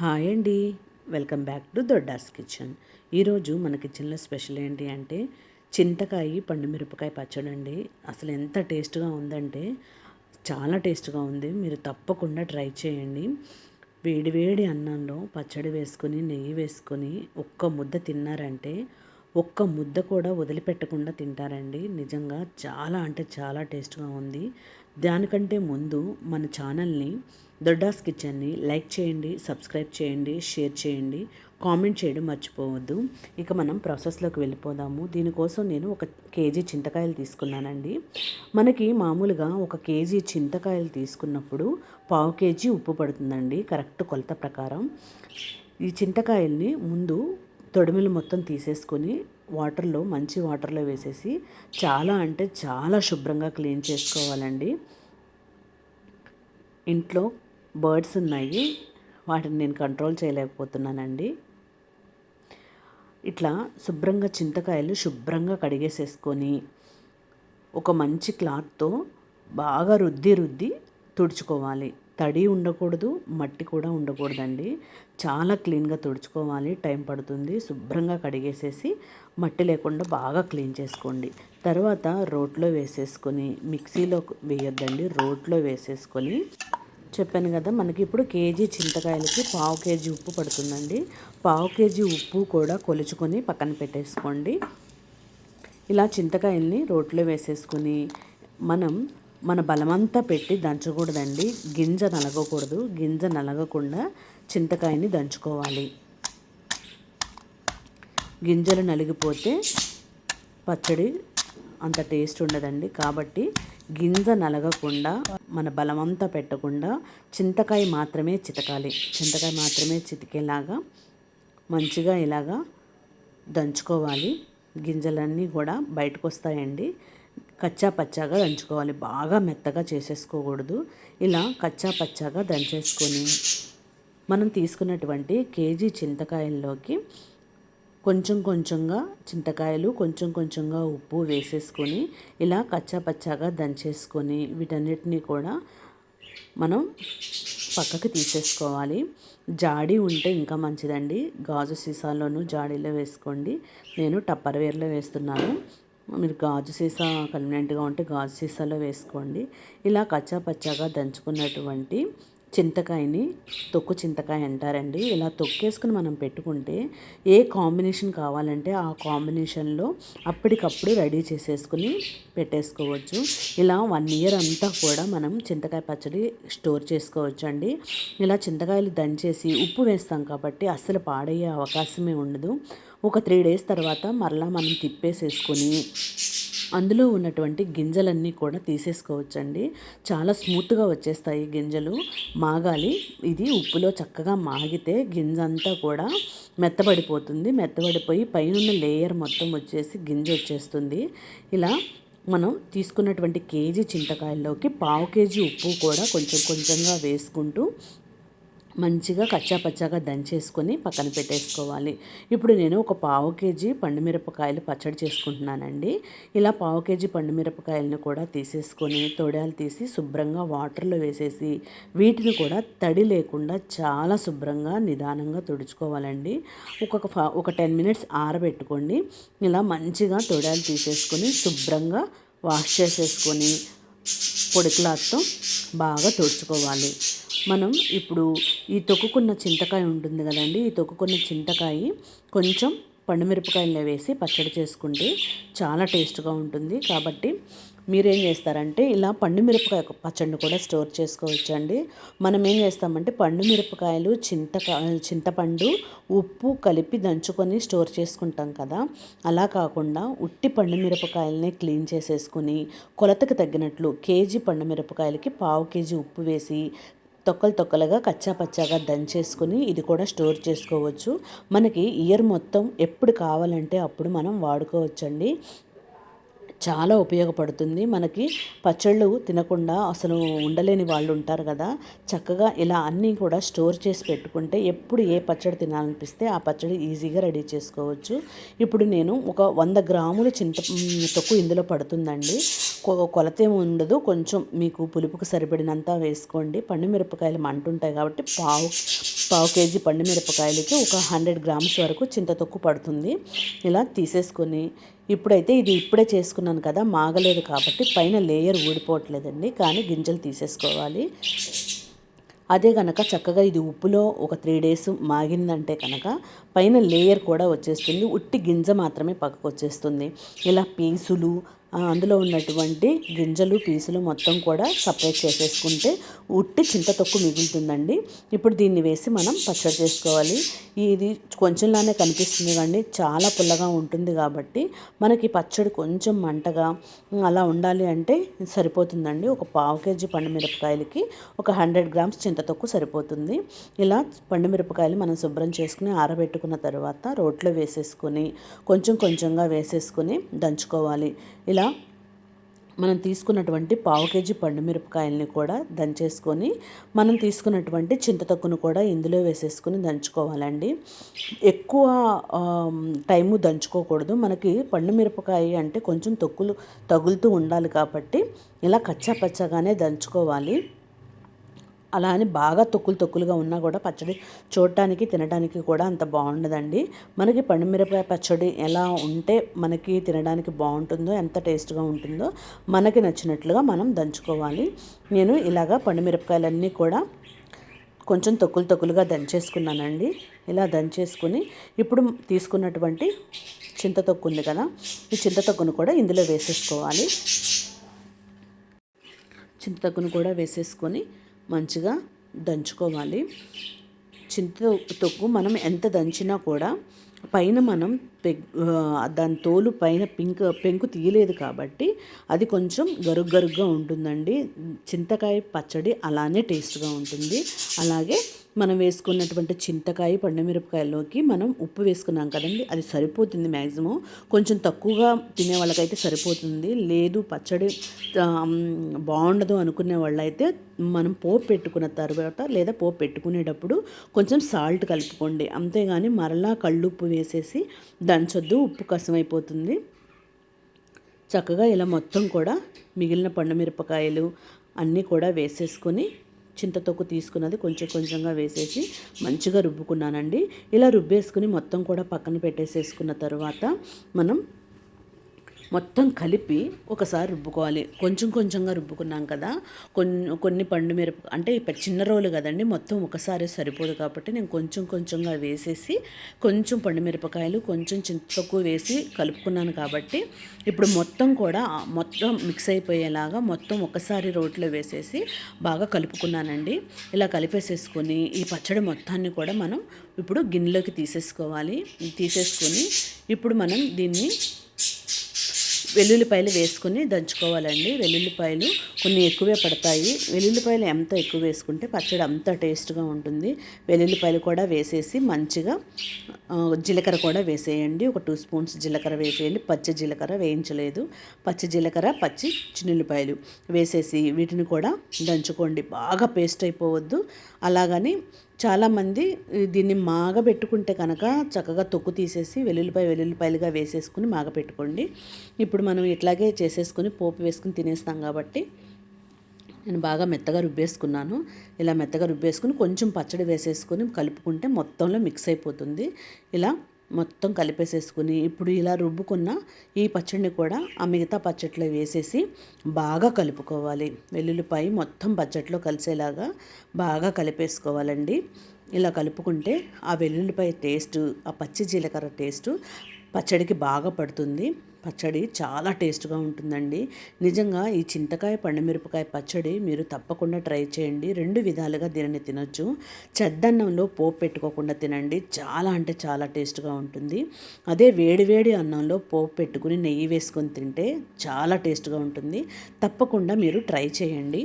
Hi అండి. Welcome back to Dodda's kitchen. ఈరోజు మన కిచెన్లో స్పెషల్ ఏంటి అంటే చింతకాయ పండు మిరపకాయ పచ్చడి అండి. అసలు ఎంత టేస్ట్గా ఉందంటే చాలా టేస్ట్గా ఉంది. మీరు తప్పకుండా ట్రై చేయండి. వేడి వేడి అన్నంలో పచ్చడి వేసుకొని నెయ్యి వేసుకొని ఒక్క ముద్ద తిన్నారంటే ఒక్క ముద్ద కూడా వదిలిపెట్టకుండా తింటారండి. నిజంగా చాలా అంటే చాలా టేస్ట్గా ఉంది. దానికంటే ముందు మన ఛానల్ని దొడ్డాస్ కిచెన్ని లైక్ చేయండి సబ్స్క్రైబ్ చేయండి షేర్ చేయండి కామెంట్ చేయడం మర్చిపోవద్దు. ఇక మనం ప్రాసెస్లోకి వెళ్ళిపోదాము. దీనికోసం నేను ఒక కేజీ చింతకాయలు తీసుకున్నానండి. మనకి మామూలుగా ఒక కేజీ చింతకాయలు తీసుకున్నప్పుడు పావు కేజీ ఉప్పు పడుతుందండి. కరెక్ట్ కొలత ప్రకారం. ఈ చింతకాయల్ని ముందు తొడిమిలు మొత్తం తీసేసుకొని వాటర్లో మంచి వాటర్లో వేసేసి చాలా అంటే చాలా శుభ్రంగా క్లీన్ చేసుకోవాలండి. ఇంట్లో బర్డ్స్ ఉన్నాయి వాటిని నేను కంట్రోల్ చేయలేకపోతున్నానండి. ఇట్లా శుభ్రంగా చింతకాయలు శుభ్రంగా కడిగేసేసుకొని ఒక మంచి క్లాత్తో బాగా రుద్ది రుద్ది తుడుచుకోవాలి. తడి ఉండకూడదు మట్టి కూడా ఉండకూడదండి. చాలా క్లీన్గా తుడుచుకోవాలి టైం పడుతుంది. శుభ్రంగా కడిగేసేసి మట్టి లేకుండా బాగా క్లీన్ చేసుకోండి. తర్వాత రోట్లో వేసేసుకొని మిక్సీలో వేయొద్దండి రోట్లో వేసేసుకొని. చెప్పాను కదా మనకి ఇప్పుడు కేజీ చింతకాయలకి పావు కేజీ ఉప్పు పడుతుందండి. పావు కేజీ ఉప్పు కూడా కొలుచుకొని పక్కన పెట్టేసుకోండి. ఇలా చింతకాయల్ని రోట్లో వేసేసుకొని మనం మన బలమంతా పెట్టి దంచకూడదండి. గింజ నలగకూడదు. గింజ నలగకుండా చింతకాయని దంచుకోవాలి. గింజలు నలిగిపోతే పచ్చడి అంత టేస్ట్ ఉండదండి. కాబట్టి గింజ నలగకుండా మన బలమంతా పెట్టకుండా చింతకాయ మాత్రమే చితకాలి. చింతకాయ మాత్రమే చితికేలాగా మంచిగా ఇలాగా దంచుకోవాలి. గింజలన్నీ కూడా బయటకు వస్తాయండి కచ్చా పచ్చాగా దంచుకోవాలి. బాగా మెత్తగా చేసేసుకోకూడదు. ఇలా కచ్చా పచ్చాగా దంచేసుకొని మనం తీసుకున్నటువంటి కేజీ చింతకాయల్లోకి కొంచెం కొంచెంగా చింతకాయలు కొంచెం కొంచెంగా ఉప్పు వేసేసుకొని ఇలా కచ్చా పచ్చాగా దంచేసుకొని వీటన్నిటినీ కూడా మనం పక్కకి తీసేసుకోవాలి. జాడీ ఉంటే ఇంకా మంచిదండి. గాజు సీసాల్లోనూ జాడీలో వేసుకోండి. నేను టప్పర్వేర్లో వేస్తున్నాను. మీరు గాజు సీసా కన్వీనెంట్గా ఉంటే గాజు సీసాలో వేసుకోండి. ఇలా కచ్చా పచ్చాగా దంచుకున్నటువంటి చింతకాయని తొక్కు చింతకాయ అంటారండి. ఇలా తొక్కేసుకుని మనం పెట్టుకుంటే ఏ కాంబినేషన్ కావాలంటే ఆ కాంబినేషన్లో అప్పటికప్పుడు రెడీ చేసేసుకుని పెట్టేసుకోవచ్చు. ఇలా వన్ ఇయర్ అంతా కూడా మనం చింతకాయ పచ్చడి స్టోర్ చేసుకోవచ్చు అండి ఇలా చింతకాయలు దంచేసి ఉప్పు వేస్తాం కాబట్టి అస్సలు పాడయ్యే అవకాశమే ఉండదు. ఒక త్రీ డేస్ తర్వాత మరలా మనం తిప్పేసేసుకొని అందులో ఉన్నటువంటి గింజలన్నీ కూడా తీసేసుకోవచ్చండి. చాలా స్మూత్గా వచ్చేస్తాయి గింజలు. మాగాలి. ఇది ఉప్పులో చక్కగా మాగితే గింజ అంతా కూడా మెత్తబడిపోతుంది. మెత్తబడిపోయి పైన లేయర్ మొత్తం వచ్చేసి గింజ వచ్చేస్తుంది. ఇలా మనం తీసుకున్నటువంటి కేజీ చింతకాయల్లోకి పావు కేజీ ఉప్పు కూడా కొంచెం కొంచెంగా వేసుకుంటూ మంచిగా కచ్చాపచ్చాగా దంచేసుకొని పక్కన పెట్టేసుకోవాలి. ఇప్పుడు నేను ఒక పావు కేజీ పండుమిరపకాయలు పచ్చడి చేసుకుంటున్నానండి. ఇలా పావు కేజీ పండుమిరపకాయలను కూడా తీసేసుకొని తొడాలు తీసి శుభ్రంగా వాటర్లో వేసేసి వీటిని కూడా తడి లేకుండా చాలా శుభ్రంగా నిదానంగా తుడుచుకోవాలండి. ఒక ఒక టెన్ మినిట్స్ ఆరబెట్టుకోండి. ఇలా మంచిగా తొడాలు తీసేసుకొని శుభ్రంగా వాష్ చేసేసుకొని పొడి క్లాత్తో బాగా తుడుచుకోవాలి. మనం ఇప్పుడు ఈ తొక్కుకున్న చింతకాయ ఉంటుంది కదండి ఈ తొక్కుకున్న చింతకాయ కొంచెం పండుమిరపకాయలు వేసి పచ్చడి చేసుకుంటే చాలా టేస్ట్గా ఉంటుంది. కాబట్టి మీరేం చేస్తారంటే ఇలా పండు మిరపకాయ పచ్చడిని కూడా స్టోర్ చేసుకోవచ్చు అండి మనం ఏం చేస్తామంటే పండు మిరపకాయలు చింతకా చింతపండు ఉప్పు కలిపి దంచుకొని స్టోర్ చేసుకుంటాం కదా. అలా కాకుండా ఉట్టి పండు మిరపకాయలనే క్లీన్ చేసేసుకుని కొలతకు తగ్గినట్లు కేజీ పండు మిరపకాయలకి పావు కేజీ ఉప్పు వేసి తొక్కలు తొక్కలుగా కచ్చా పచ్చాగా దంచేసుకుని ఇది కూడా స్టోర్ చేసుకోవచ్చు. మనకి ఇయర్ మొత్తం ఎప్పుడు కావాలంటే అప్పుడు మనం వాడుకోవచ్చండి. చాలా ఉపయోగపడుతుంది. మనకి పచ్చళ్ళు తినకుండా అసలు ఉండలేని వాళ్ళు ఉంటారు కదా. చక్కగా ఇలా అన్నీ కూడా స్టోర్ చేసి పెట్టుకుంటే ఎప్పుడు ఏ పచ్చడి తినాలనిపిస్తే ఆ పచ్చడి ఈజీగా రెడీ చేసుకోవచ్చు. ఇప్పుడు నేను ఒక వంద గ్రాములు చింత తొక్కు ఇందులో పడుతుందండి. కొ- కొలత ఉండదు. కొంచెం మీకు పులుపుకు సరిపడినంత వేసుకోండి. పండు మిరపకాయలు మంటుంటాయి కాబట్టి పావు పావు కేజీ పండు మిరపకాయలకి ఒక హండ్రెడ్ గ్రామ్స్ వరకు చింత తొక్కు పడుతుంది. ఇలా తీసేసుకొని ఇప్పుడైతే ఇది ఇప్పుడే చేసుకున్నాను కదా మాగలేదు కాబట్టి పైన లేయర్ ఊడిపోవట్లేదండి. కానీ గింజలు తీసేసుకోవాలి. అదే కనుక చక్కగా ఇది ఉప్పులో ఒక త్రీ డేస్ మాగిందంటే కనుక పైన లేయర్ కూడా వచ్చేస్తుంది. ఉట్టి గింజ మాత్రమే పక్కకు వచ్చేస్తుంది. ఇలా పీసులు అందులో ఉన్నటువంటి గింజలు పీసులు మొత్తం కూడా సపరేట్ చేసేసుకుంటే ఉట్టి చింత తొక్కు మిగులుతుందండి. ఇప్పుడు దీన్ని వేసి మనం పచ్చడి చేసుకోవాలి. ఇది కొంచెంలానే కనిపిస్తుంది కానీ చాలా పుల్లగా ఉంటుంది కాబట్టి మనకి పచ్చడి కొంచెం మంటగా అలా ఉండాలి అంటే సరిపోతుందండి. ఒక పావు కేజీ పండు మిరపకాయలకి ఒక హండ్రెడ్ గ్రామ్స్ చింతతొక్కు సరిపోతుంది. ఇలా పండు మిరపకాయలు మనం శుభ్రం చేసుకుని ఆరబెట్టుకున్న తర్వాత రోట్లో వేసేసుకొని కొంచెం కొంచెంగా వేసేసుకొని దంచుకోవాలి. ఇలా మనం తీసుకున్నటువంటి పావు కేజీ పండు మిరపకాయల్ని కూడా దంచేసుకొని మనం తీసుకున్నటువంటి చింతతొక్కును కూడా ఇందులో వేసేసుకొని దంచుకోవాలండి. ఎక్కువ టైము దంచుకోకూడదు. మనకి పండు మిరపకాయ అంటే కొంచెం తొక్కులు తగులుతూ ఉండాలి కాబట్టి ఇలా కచ్చా పచ్చగానే దంచుకోవాలి. అలా అని బాగా తొక్కులు తొక్కులుగా ఉన్నా కూడా పచ్చడి చూడటానికి తినడానికి కూడా అంత బాగుండదండి. మనకి పండుమిరపకాయ పచ్చడి ఎలా ఉంటే మనకి తినడానికి బాగుంటుందో ఎంత టేస్ట్గా ఉంటుందో మనకి నచ్చినట్లుగా మనం దంచుకోవాలి. నేను ఇలాగా పండుమిరపకాయలన్నీ కూడా కొంచెం తొక్కులు తొక్కులుగా దంచేసుకున్నానండి. ఇలా దంచేసుకుని ఇప్పుడు తీసుకున్నటువంటి చింతతొక్కు ఉంది కదా ఈ చింతతొక్కును కూడా ఇందులో వేసేసుకోవాలి. చింతతొక్కును కూడా వేసేసుకొని మంచిగా దంచుకోవాలి. చింత తొక్కు మనం ఎంత దంచినా కూడా పైన మనం పెగ్ దాని తోలు పైన పింక్ పెంకు తీయలేదు కాబట్టి అది కొంచెం గరుగ్గరుగ్గా ఉంటుందండి. చింతకాయ పచ్చడి అలానే టేస్ట్గా ఉంటుంది. అలాగే మనం వేసుకున్నటువంటి చింతకాయ పండుమిరపకాయల్లోకి మనం ఉప్పు వేసుకున్నాం కదండి. అది సరిపోతుంది మ్యాక్సిమం కొంచెం తక్కువగా తినే వాళ్ళకైతే సరిపోతుంది. లేదు పచ్చడి బాగుండదు అనుకునే వాళ్ళైతే మనం పోపు పెట్టుకున్న తర్వాత లేదా పోపు పెట్టుకునేటప్పుడు కొంచెం సాల్ట్ కలుపుకోండి. అంతేగాని మరలా కళ్ళుప్పు వేసేసి దంచొద్దు ఉప్పు కసమైపోతుంది చక్కగా ఇలా మొత్తం కూడా మిగిలిన పండు మిరపకాయలు అన్నీ కూడా వేసేసుకొని చింతతొక్కు తీసుకున్నది కొంచెం కొంచెంగా వేసేసి మంచిగా రుబ్బుకున్నానండి. ఇలా రుబ్బేసుకుని మొత్తం కూడా పక్కన పెట్టేసేసుకున్న తర్వాత మనం మొత్తం కలిపి ఒకసారి రుబ్బుకోవాలి. కొంచెం కొంచెంగా రుబ్బుకున్నాం కదా కొన్ని కొన్ని పండు మిరప అంటే చిన్న రోలు కదండి మొత్తం ఒకసారి సరిపోదు కాబట్టి నేను కొంచెం కొంచెంగా వేసేసి కొంచెం పండు మిరపకాయలు కొంచెం చింతకు వేసి కలుపుకున్నాను కాబట్టి ఇప్పుడు మొత్తం కూడా మొత్తం మిక్స్ అయిపోయేలాగా మొత్తం ఒకసారి రోట్లో వేసేసి బాగా కలుపుకున్నానండి. ఇలా కలిపేసేసుకొని ఈ పచ్చడి మొత్తాన్ని కూడా మనం ఇప్పుడు గిన్నెలోకి తీసేసుకోవాలి. తీసేసుకొని ఇప్పుడు మనం దీన్ని వెల్లుల్లిపాయలు వేసుకుని దంచుకోవాలండి. వెల్లుల్లిపాయలు కొన్ని ఎక్కువే పడతాయి. వెల్లుల్లిపాయలు ఎంత ఎక్కువ వేసుకుంటే పచ్చడి అంత టేస్ట్గా ఉంటుంది. వెల్లుల్లిపాయలు కూడా వేసేసి మంచిగా జీలకర్ర కూడా వేసేయండి. ఒక టూ స్పూన్స్ జీలకర్ర వేసేయండి. పచ్చి జీలకర్ర వేయించలేదు. పచ్చి జీలకర్ర పచ్చి చిన్నుల్లిపాయలు వేసేసి వీటిని కూడా దంచుకోండి. బాగా పేస్ట్ అయిపోవద్దు. అలాగని చాలామంది దీన్ని మాగబెట్టుకుంటే కనుక చక్కగా తొక్కు తీసేసి వెల్లుల్లిపాయ వెల్లుల్లిపాయలుగా వేసేసుకుని మాగపెట్టుకోండి ఇప్పుడు మనం ఇట్లాగే చేసేసుకుని పోపు వేసుకుని తినేస్తాం కాబట్టి నేను బాగా మెత్తగా రుబ్బేసుకున్నాను. ఇలా మెత్తగా రుబ్బేసుకుని కొంచెం పచ్చడి వేసేసుకొని కలుపుకుంటే మొత్తంలో మిక్స్ అయిపోతుంది. ఇలా మొత్తం కలిపేసేసుకుని ఇప్పుడు ఇలా రుబ్బుకున్న ఈ పచ్చడిని కూడా ఆ మిగతా పచ్చట్లో వేసేసి బాగా కలుపుకోవాలి. వెల్లుల్లిపాయ మొత్తం పచ్చట్లో కలిసేలాగా బాగా కలిపేసుకోవాలండి. ఇలా కలుపుకుంటే ఆ వెల్లుల్లిపాయ టేస్ట్ ఆ పచ్చి జీలకర్ర టేస్ట్ పచ్చడికి బాగా పడుతుంది. పచ్చడి చాలా టేస్ట్గా ఉంటుందండి. నిజంగా ఈ చింతకాయ పండుమిరపకాయ పచ్చడి మీరు తప్పకుండా ట్రై చేయండి. రెండు విధాలుగా దీనిని తినొచ్చు. చెద్దన్నంలో పోపు పెట్టుకోకుండా తినండి. చాలా అంటే చాలా టేస్ట్గా ఉంటుంది. అదే వేడివేడి అన్నంలో పోపు పెట్టుకుని నెయ్యి వేసుకొని తింటే చాలా టేస్ట్గా ఉంటుంది. తప్పకుండా మీరు ట్రై చేయండి.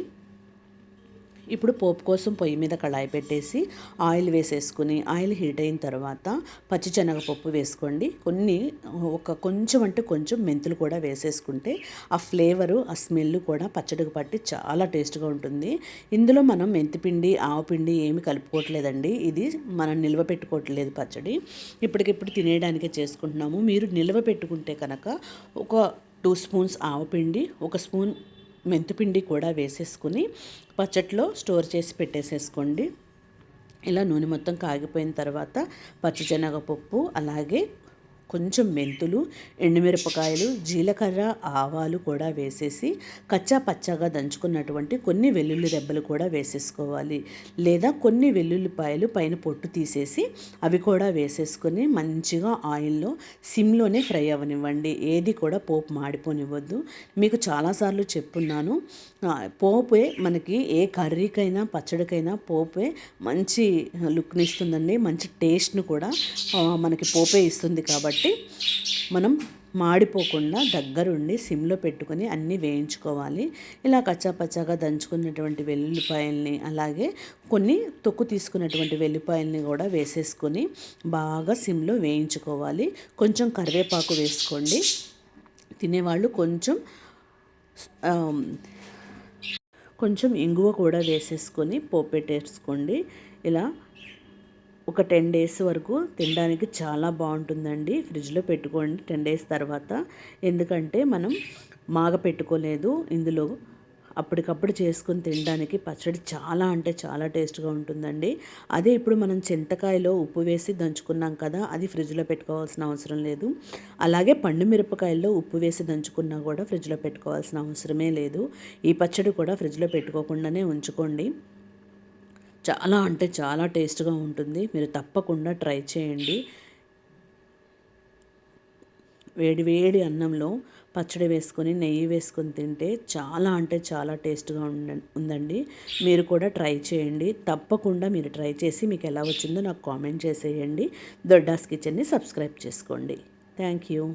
ఇప్పుడు పోపు కోసం పొయ్యి మీద కళాయి పెట్టేసి ఆయిల్ వేసేసుకుని ఆయిల్ హీట్ అయిన తర్వాత పచ్చిశనగపప్పు వేసుకోండి. కొన్ని ఒక కొంచెం అంటే కొంచెం మెంతులు కూడా వేసేసుకుంటే ఆ ఫ్లేవరు ఆ స్మెల్ కూడా పచ్చడికి పట్టి చాలా టేస్ట్గా ఉంటుంది. ఇందులో మనం మెంతిపిండి ఆవపిండి ఏమి కలుపుకోవట్లేదండి. ఇది మనం నిల్వ పెట్టుకోవట్లేదు పచ్చడి. ఇప్పటికిప్పుడు తినేయడానికే చేసుకుంటున్నాము. మీరు నిల్వ పెట్టుకుంటే కనుక ఒక టూ స్పూన్స్ ఆవపిండి ఒక స్పూన్ మెంతిపిండి కూడా వేసేసుకుని పచ్చట్లో స్టోర్ చేసి పెట్టేసేసుకోండి. ఇలా నూనె మొత్తం కాగిపోయిన తర్వాత పచ్చిశనగపప్పు అలాగే కొంచెం మెంతులు ఎండుమిరపకాయలు జీలకర్ర ఆవాలు కూడా వేసేసి కచ్చా పచ్చాగా దంచుకున్నటువంటి కొన్ని వెల్లుల్లి రెబ్బలు కూడా వేసేసుకోవాలి. లేదా కొన్ని వెల్లుల్లిపాయలు పైన పొట్టు తీసేసి అవి కూడా వేసేసుకొని మంచిగా ఆయిల్లో సిమ్లోనే ఫ్రై అవ్వనివ్వండి ఏది కూడా పోపు మాడిపోనివ్వద్దు. మీకు చాలాసార్లు చెప్పున్నాను పోపే మనకి ఏ కర్రీకైనా పచ్చడికైనా పోపే మంచి లుక్ని ఇస్తుందండి. మంచి టేస్ట్ను కూడా మనకి పోపే ఇస్తుంది కాబట్టి కాబట్టి మనం మాడిపోకుండా దగ్గరుండి సిమ్లో పెట్టుకొని అన్నీ వేయించుకోవాలి. ఇలా కచ్చాపచ్చాగా దంచుకున్నటువంటి వెల్లుల్లిపాయల్ని అలాగే కొన్ని తొక్కు తీసుకున్నటువంటి వెల్లిపాయల్ని కూడా వేసేసుకొని బాగా సిమ్లో వేయించుకోవాలి. కొంచెం కరివేపాకు వేసుకోండి. తినేవాళ్ళు కొంచెం కొంచెం ఇంగువ కూడా వేసేసుకొని పోపెట్టేసుకోండి. ఇలా ఒక టెన్ డేస్ వరకు తినడానికి చాలా బాగుంటుందండి. ఫ్రిడ్జ్లో పెట్టుకోండి టెన్ డేస్ తర్వాత. ఎందుకంటే మనం మాగ పెట్టుకోలేదు ఇందులో అప్పటికప్పుడు చేసుకుని తినడానికి పచ్చడి చాలా అంటే చాలా టేస్ట్గా ఉంటుందండి. అదే ఇప్పుడు మనం చింతకాయలో ఉప్పు వేసి దంచుకున్నాం కదా అది ఫ్రిడ్జ్లో పెట్టుకోవాల్సిన అవసరం లేదు. అలాగే పండు మిరపకాయల్లో ఉప్పు వేసి దంచుకున్నా కూడా ఫ్రిడ్జ్లో పెట్టుకోవాల్సిన అవసరమే లేదు. ఈ పచ్చడి కూడా ఫ్రిడ్జ్లో పెట్టుకోకుండానే ఉంచుకోండి. చాలా అంటే చాలా టేస్ట్గా ఉంటుంది. మీరు తప్పకుండా ట్రై చేయండి. వేడి వేడి అన్నంలో పచ్చడి వేసుకొని నెయ్యి వేసుకొని తింటే చాలా అంటే చాలా టేస్ట్గా ఉండ ఉందండి. మీరు కూడా ట్రై చేయండి. తప్పకుండా మీరు ట్రై చేసి మీకు ఎలా వచ్చిందో నాకు కామెంట్ చేసేయండి. దొడ్డాస్ కిచెన్ని సబ్స్క్రైబ్ చేసుకోండి. Thank you.